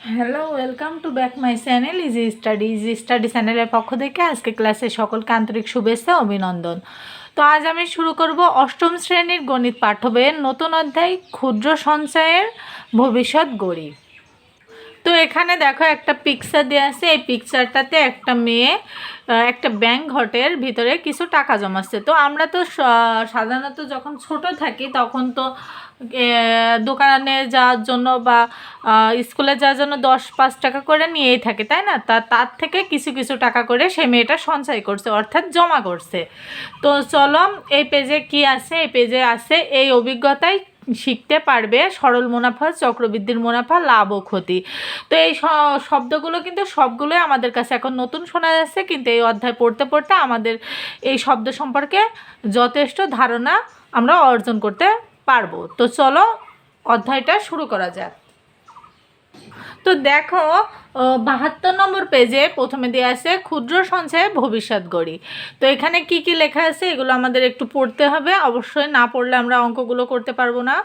Hello welcome to back my channel easy study easy study চ্যানেলের পক্ষ থেকে আজকে ক্লাসে সকলকে আন্তরিক শুভেচ্ছা, অভিনন্দন। তো আজ আমি শুরু করব অষ্টম শ্রেণির গণিত পাঠ্য নতুন অধ্যায় ক্ষুদ্র সঞ্চয়ের ভবিষ্যৎ গড়ি। তো এখানে দেখো একটা পিকচার দেওয়া আছে। এই পিকচারটাতে একটা মেয়ে একটা ব্যাংক ঘটের ভিতরে কিছু টাকা জমাচ্ছে। তো আমরা তো সাধারণত যখন ছোট থাকি তখন তো দোকানে যাওয়ার জন্য বা স্কুলে যাওয়ার জন্য দশ পাঁচ টাকা করে নিয়েই থাকে, তাই না? তা, তার থেকে কিছু কিছু টাকা করে সে মেয়েটা সঞ্চয় করছে, অর্থাৎ জমা করছে। তো চলো, এই পেজে কি আছে? এই পেজে আছে এই অভিজ্ঞতায় শিখতে পারবে সরল মুনাফা, চক্রবৃদ্ধির মুনাফা লাভ ও ক্ষতি। তো এই শব্দগুলো কিন্তু সবগুলোই আমাদের কাছে এখন নতুন শোনা যাচ্ছে, কিন্তু এই অধ্যায় পড়তে পড়তে আমাদের এই শব্দ সম্পর্কে যথেষ্ট ধারণা আমরা অর্জন করতে পারব। তো চলো অধ্যায়টা শুরু করা যাক। তো দেখো বাহাত্তর নম্বর পেজে প্রথমে দেওয়া আছে, ক্ষুদ্র সঞ্চয়ে ভবিষ্যৎ গড়ি। তো এখানে কি কি লেখা আছে, এগুলো আমাদের একটু পড়তে হবে। অবশ্যই না পড়লে আমরা অঙ্কগুলো করতে পারব না।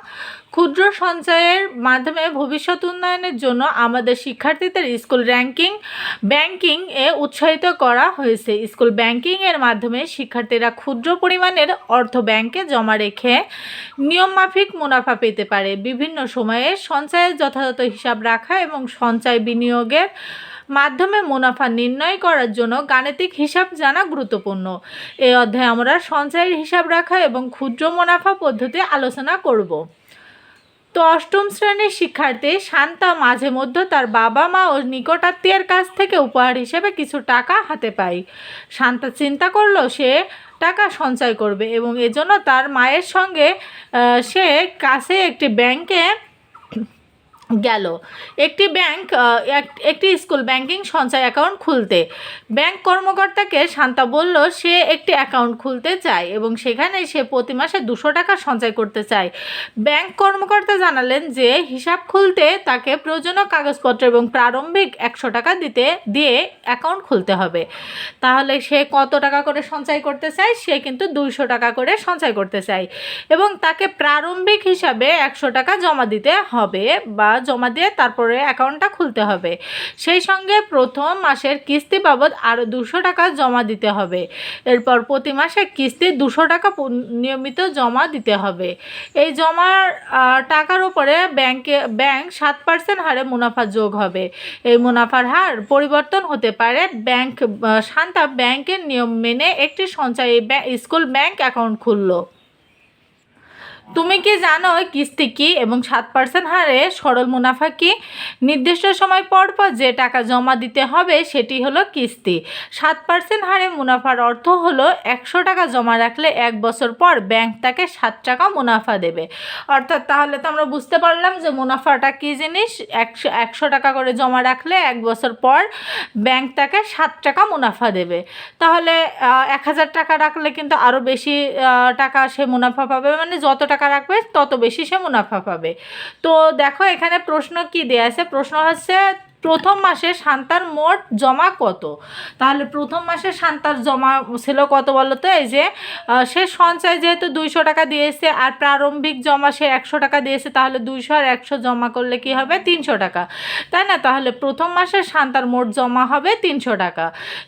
ক্ষুদ্র সঞ্চয়ের মাধ্যমে ভবিষ্যৎ উন্নয়নের জন্য আমাদের শিক্ষার্থীদের স্কুল র্যাঙ্কিং ব্যাংকিং এ উৎসাহিত করা হয়েছে। স্কুল ব্যাংকিং এর মাধ্যমে শিক্ষার্থীরা ক্ষুদ্র পরিমাণের অর্থ ব্যাংকে জমা রেখে নিয়মমাফিক মুনাফা পেতে পারে। বিভিন্ন সময়ে সঞ্চয়ের যথাযথ হিসাব রাখা এবং সঞ্চয় বিনিয়োগের মাধ্যমে মুনাফা নির্ণয় করার জন্য গাণিতিক হিসাব জানা গুরুত্বপূর্ণ। এই অধ্যায়ে আমরা সঞ্চয়ের হিসাব রাখা এবং ক্ষুদ্র মুনাফা পদ্ধতি আলোচনা করব। তো অষ্টম শ্রেণির শিক্ষার্থী শান্তা মাঝে মধ্যে তার বাবা মা ও নিকটাত্মীয়ের কাছ থেকে উপহার হিসেবে কিছু টাকা হাতে পায়। শান্তা চিন্তা করল, সে টাকা সঞ্চয় করবে এবং এজন্য তার মায়ের সঙ্গে সে কাছে একটি ব্যাংকে গেল। একটি ব্যাংক এক- একটি স্কুল ব্যাংকিং সঞ্চয় অ্যাকাউন্ট খুলতে। ব্যাংক কর্মকর্তাকে শান্তা বলল, সে একটি অ্যাকাউন্ট খুলতে চায় এবং সেখানে সে প্রতি মাসে দুশো টাকা সঞ্চয় করতে চায়। ব্যাংক কর্মকর্তা জানালেন যে, হিসাব খুলতে তাকে প্রয়োজনীয় কাগজপত্র এবং প্রারম্ভিক একশো টাকা দিতে, দিয়ে অ্যাকাউন্ট খুলতে হবে। তাহলে সে কত টাকা করে সঞ্চয় করতে চায়? সে কিন্তু দুইশো টাকা করে সঞ্চয় করতে চায় এবং তাকে প্রারম্ভিক হিসাবে একশো টাকা জমা দিতে হবে বা জমা দিয়ে তারপরে অ্যাকাউন্টটা খুলতে হবে। সেই সঙ্গে প্রথম মাসের কিস্তি বাবদ আরও দুশো টাকা জমা দিতে হবে। এরপর প্রতি মাসে কিস্তি দুশো টাকা নিয়মিত জমা দিতে হবে। এই জমার টাকার উপরে ব্যাংকে, ব্যাংক সাত পার্সেন্ট হারে মুনাফা যোগ হবে। এই মুনাফার হার পরিবর্তন হতে পারে ব্যাংক শান্তা ব্যাংকের নিয়ম মেনে একটি সঞ্চয়ী স্কুল ব্যাংক অ্যাকাউন্ট খুললো। তুমি কি জানো কিস্তি কি এবং সাত পার্সেন্ট হারে সরল মুনাফা কি? নির্দিষ্ট সময় পর পর যে টাকা জমা দিতে হবে সেটি হলো কিস্তি। সাত পার্সেন্ট হারে মুনাফার অর্থ হলো একশো টাকা জমা রাখলে এক বছর পর ব্যাংক তাকে সাত টাকা মুনাফা দেবে। অর্থাৎ তাহলে তো আমরা বুঝতে পারলাম যে মুনাফাটা কী জিনিস? একশো একশো টাকা করে জমা রাখলে এক বছর পর ব্যাংক তাকে সাত টাকা মুনাফা দেবে। তাহলে এক হাজার টাকা রাখলে কিন্তু আরও বেশি টাকা সে মুনাফা পাবে। মানে যত টাকা রাখবে, তত বেশি সে মুনাফা পাবে। তো দেখো এখানে প্রশ্ন কি দেয়া আছে? প্রশ্ন হচ্ছে প্রথম মাসে সান্তার মোট জমা কত? তাহলে প্রথম মাসে সান্তার জমা ছিল কত বলো তো? এই যে সে সঞ্চয় যেহেতু দুইশো টাকা দিয়েছে আর প্রারম্ভিক জমা সে একশো টাকা দিয়েছে, তাহলে দুইশো আর একশো জমা করলে কি হবে? তিনশো টাকা। তাই না? তাহলে প্রথম মাসে সান্তার মোট জমা হবে তিনশো টাকা।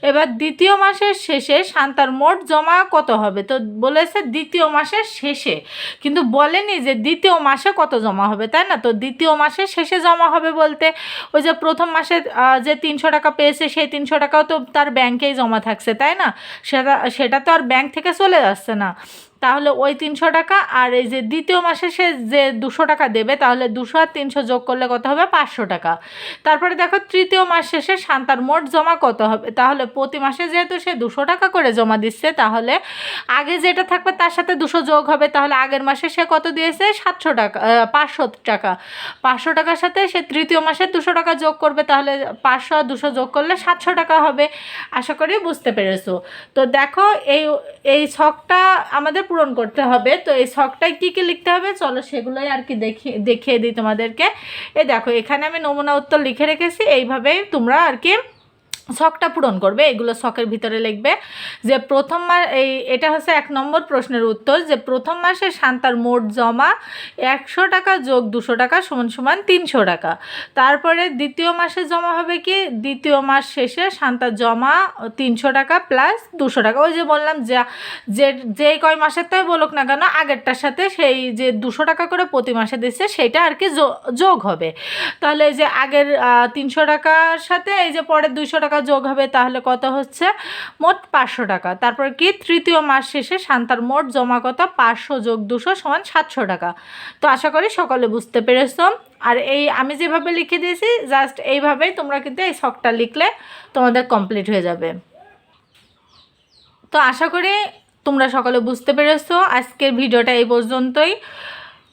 এবার দ্বিতীয় মাসের শেষে সান্তার মোট জমা কত হবে? তো বলেছে দ্বিতীয় মাসের শেষে। কিন্তু বলেনি যে দ্বিতীয় মাসে কত জমা হবে, তাই না? তো দ্বিতীয় মাসের শেষে জমা হবে বলতে, ওই যে প্রথম মাসে যে তিনশো টাকা পেয়েছে, সেই তিনশো টাকাও তো তার ব্যাংকেই জমা থাকছে, তাই না? সেটা সেটা তো আর ব্যাংক থেকে চলে যাচ্ছে না। তাহলে ওই তিনশো টাকা আর এই যে দ্বিতীয় মাসে সে যে দুশো টাকা দেবে, তাহলে দুশো আর তিনশো যোগ করলে কত হবে? পাঁচশো টাকা। তারপরে দেখো তৃতীয় মাস শেষে শান্তার মোট জমা কত হবে? তাহলে প্রতি মাসে যেহেতু সে দুশো টাকা করে জমা দিচ্ছে, তাহলে আগে যেটা থাকবে তার সাথে দুশো যোগ হবে। তাহলে আগের মাসে সে কত দিয়েছে? সাতশো টাকা পাঁচশো টাকা। পাঁচশো টাকার সাথে সে তৃতীয় মাসে দুশো টাকা যোগ করবে, তাহলে পাঁচশো আর দুশো যোগ করলে সাতশো টাকা হবে। আশা করি বুঝতে পেরেছ। তো দেখো এই এই ছকটা আমাদের পূরণ করতে হবে। তো এই শখটায় কী কী লিখতে হবে? চলো সেগুলোই আর কি দেখি, দেখিয়ে দিই তোমাদেরকে। এ দেখো, এখানে আমি নমুনা উত্তর লিখে রেখেছি। এইভাবেই তোমরা আর কি শখটা পূরণ করবে, এগুলো শখের ভিতরে লিখবে। যে প্রথম মাস, এই, এটা হচ্ছে এক নম্বর প্রশ্নের উত্তর, যে প্রথম মাসে শান্তার মোট জমা একশো টাকা যোগ দুশো টাকা সমান সমান তিনশো টাকা। তারপরে দ্বিতীয় মাসে জমা হবে কি? দ্বিতীয় মাস শেষে শান্তার জমা তিনশো টাকা প্লাস দুশো টাকা। ওই যে বললাম, যা, যে যে কয় মাসের তাই বলুক না কেন, আগেরটার সাথে সেই যে দুশো টাকা করে প্রতি মাসে দিচ্ছে সেটা আর কি যোগ হবে। তাহলে যে আগের তিনশো টাকার সাথে এই যে পরের দুইশো টাকা যোগ হবে, তাহলে কত হচ্ছে? মোট পাঁচশো টাকা। তারপর কি? তৃতীয় মাস শেষে শান্তার মোট জমা কত? পাঁচশো যোগ দুশো সমান সাতশো টাকা। তো আশা করি সকলে বুঝতে পেরেছ। আর এই আমি যেভাবে লিখে দিয়েছি, জাস্ট এইভাবেই তোমরা কিন্তু এই শখটা লিখলে তোমাদের কমপ্লিট হয়ে যাবে। তো আশা করি তোমরা সকলে বুঝতে পেরেছ। আজকের ভিডিওটা এই পর্যন্তই।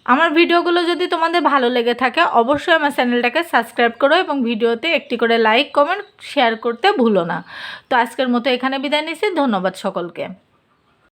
আমার ভিডিওগুলো যদি তোমাদের ভালো লেগে থাকে, অবশ্যই আমার চ্যানেলটাকে সাবস্ক্রাইব করো এবং ভিডিওতে একটি করে লাইক, কমেন্ট, শেয়ার করতে ভুলো না। তো আজকের মতো এখানে বিদায় নিচ্ছি। ধন্যবাদ সকলকে।